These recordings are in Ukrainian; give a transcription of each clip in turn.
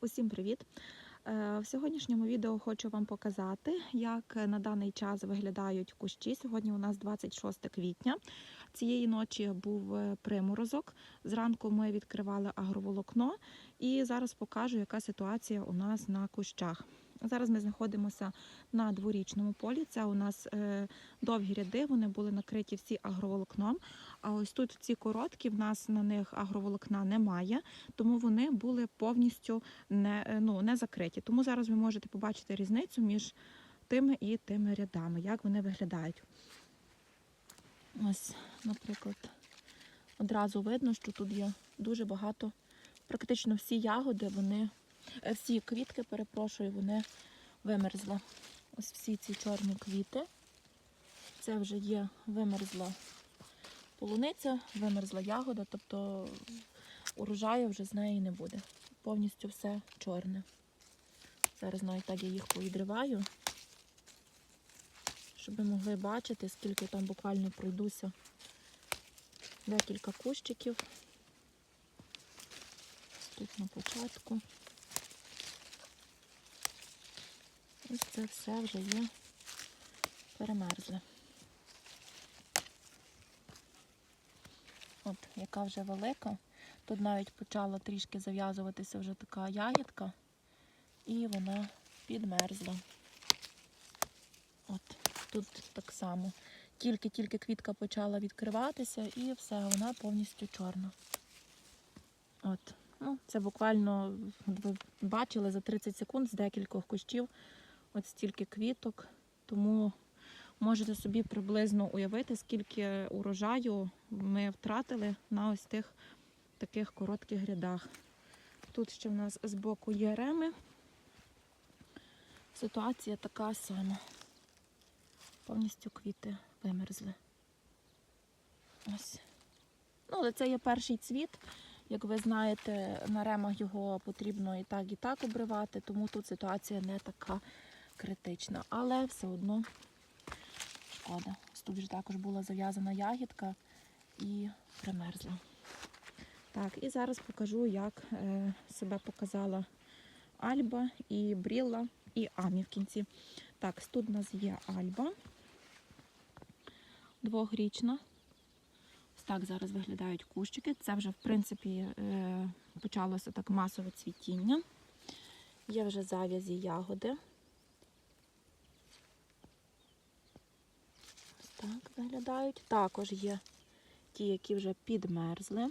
Усім привіт! Е, В сьогоднішньому відео хочу вам показати, як на даний час виглядають кущі. Сьогодні у нас 26 квітня. Цієї ночі був е, приморозок. Зранку ми відкривали агроволокно і зараз покажу, яка ситуація у нас на кущах. Зараз ми знаходимося на дворічному полі. Це у нас е, довгі ряди, вони були накриті всі агроволокном. А ось тут ці короткі, в нас на них агроволокна немає, тому вони були повністю не, е, ну, не закриті. Тому зараз ви можете побачити різницю між тими і тими рядами, як вони виглядають. Ось, наприклад, одразу видно, що тут є дуже багато, практично всі ягоди, вони, всі квітки, перепрошую, вони вимерзли. Ось всі ці чорні квіти. Це вже є вимерзла полуниця, вимерзла ягода, тобто урожаю вже з неї не буде. Повністю все чорне. Зараз навіть так я їх повідриваю, щоб ви могли бачити, скільки там буквально пройдуся декілька кущиків. Тут на початку. Ось це все вже є перемерзле. От, яка вже велика. Тут навіть почала трішки зав'язуватися вже така ягідка, і вона підмерзла. От, тут так само. Тільки-тільки квітка почала відкриватися і все, вона повністю чорна. От. Ну, Це буквально, ви бачили, за 30 секунд з декількох кущів от стільки квіток. Тому можете собі приблизно уявити, скільки урожаю ми втратили на ось тих таких коротких рядах. Тут ще в нас з боку є реми. Ситуація така сама. Повністю квіти вимерзли. Ось. Ну, але це є перший цвіт. Як ви знаєте, на ремах його потрібно і так, і так обривати, тому тут ситуація не така критична. Але все одно шкода. Тут вже також була зав'язана ягідка і примерзла. Так, і зараз покажу, як е, себе показала Альба і Брілла і Амі в кінці. Так, тут у нас є Альба двохрічна. Так зараз виглядають кущики. Це вже, в принципі, е, почалося так масове цвітіння. Є вже зав'язі ягоди. Так виглядають. Також є ті, які вже підмерзли.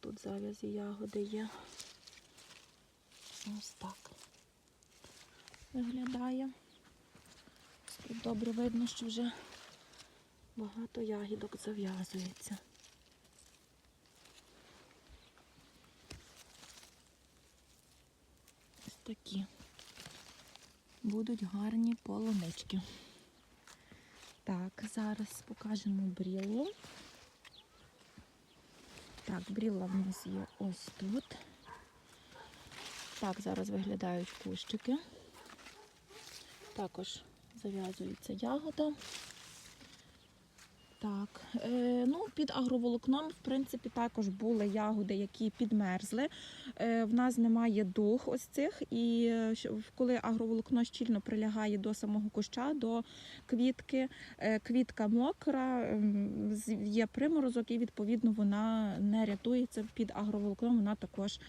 Тут зав'язі ягоди є. Ось так виглядає. Тут добре видно, що вже багато ягідок зав'язується. Ось такі будуть гарні полунички. Так, зараз покажемо бріллу. Так, брілла в нас є ось тут. Так, зараз виглядають кущики. Також зав'язується ягода. Так, е, ну під агроволокном, в принципі, також були ягоди, які підмерзли. Е, в нас немає дух ось цих, і е, коли агроволокно щільно прилягає до самого куща, до квітки, е, квітка мокра, з- є приморозок, і відповідно вона не рятується під агроволокном, вона також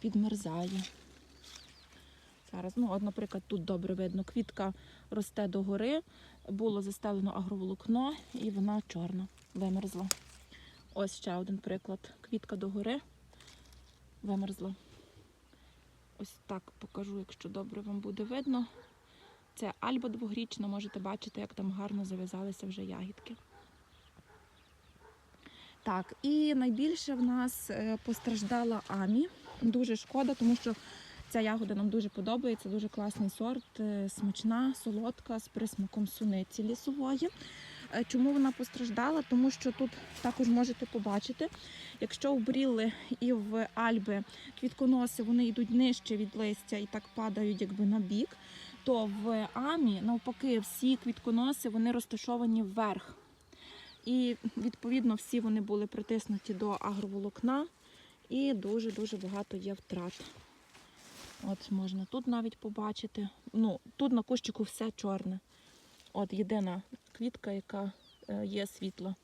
підмерзає. Зараз, ну, от, наприклад, тут добре видно, квітка росте догори, було застелено агроволокно і вона чорна, вимерзла. Ось ще один приклад. Квітка догори вимерзла. Ось так покажу, якщо добре вам буде видно. Це альба двогрічна, можете бачити, як там гарно зав'язалися вже ягідки. Так, і найбільше в нас е, постраждала Амі. Дуже шкода, тому що Ця ягода нам дуже подобається, дуже класний сорт, е, смачна, солодка, з присмаком суниці лісової. Е, Чому вона постраждала? Тому що тут також можете побачити, якщо в брілли і в альби квітконоси вони йдуть нижче від листя і так падають якби на бік, то в амі навпаки всі квітконоси вони розташовані вверх. І відповідно всі вони були притиснуті до агроволокна І дуже-дуже багато є втрат. От можна тут навіть побачити. Ну, тут на кущику все чорне. От єдина квітка, яка е, є світла.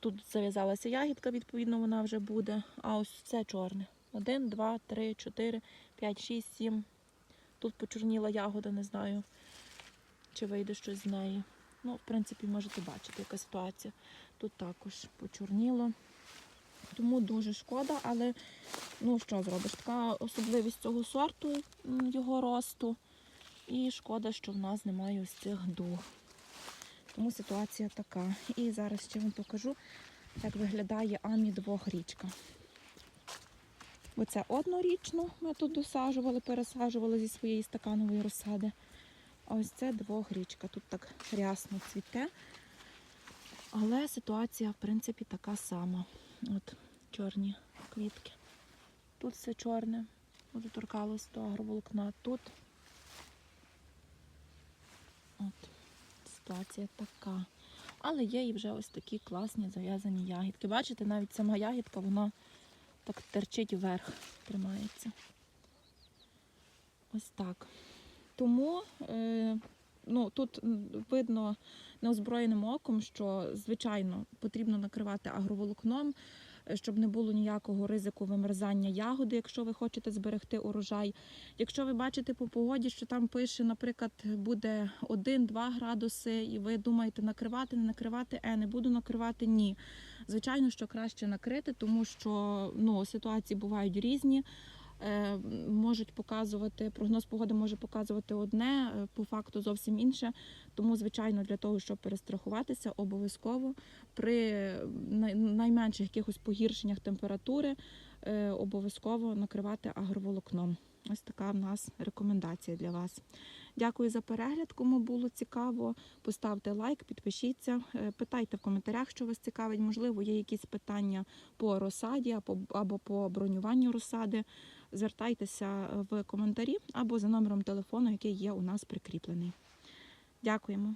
Тут зав'язалася ягідка, відповідно, вона вже буде. А ось все чорне. Один, два, три, чотири, п'ять, шість, сім. Тут почорніла ягода, не знаю, чи вийде щось з неї. Ну, в принципі, можете бачити, яка ситуація. Тут також почорніло. Тому дуже шкода, але ну що зробиш? Така особливість цього сорту його росту. І шкода, що в нас немає ось цих дуг. Тому ситуація така. І зараз ще вам покажу, як виглядає амі двохрічка. Оце однорічну ми тут досаджували, пересаджували зі своєї стаканової розсади. А ось це двохрічка. Тут так рясно цвіте. Але ситуація, в принципі, така сама. От чорні квітки. Тут все чорне, вже торкалось до агроволокна. Тут от ситуація така. Але є і вже ось такі класні зав'язані ягідки. Бачите, навіть сама ягідка, вона так терчить вверх, тримається. Ось так. Тому е, ну, тут видно неозброєним оком, що, звичайно, потрібно накривати агроволокном, щоб не було ніякого ризику вимерзання ягоди, якщо ви хочете зберегти урожай. Якщо ви бачите по погоді, що там пише, наприклад, буде 1-2 градуси, і ви думаєте, накривати, не накривати, е, не буду накривати, ні. Звичайно, що краще накрити, тому що ну, ситуації бувають різні. Е, можуть показувати, прогноз погоди може показувати одне, е, по факту зовсім інше. Тому, звичайно, для того, щоб перестрахуватися, обов'язково при найменших якихось погіршеннях температури е, обов'язково накривати агроволокном. Ось така в нас рекомендація для вас. Дякую за перегляд. Кому було цікаво, поставте лайк, підпишіться, питайте в коментарях, що вас цікавить. Можливо, є якісь питання по розсаді або по бронюванню розсади. Звертайтеся в коментарі або за номером телефону, який є у нас прикріплений. Дякуємо.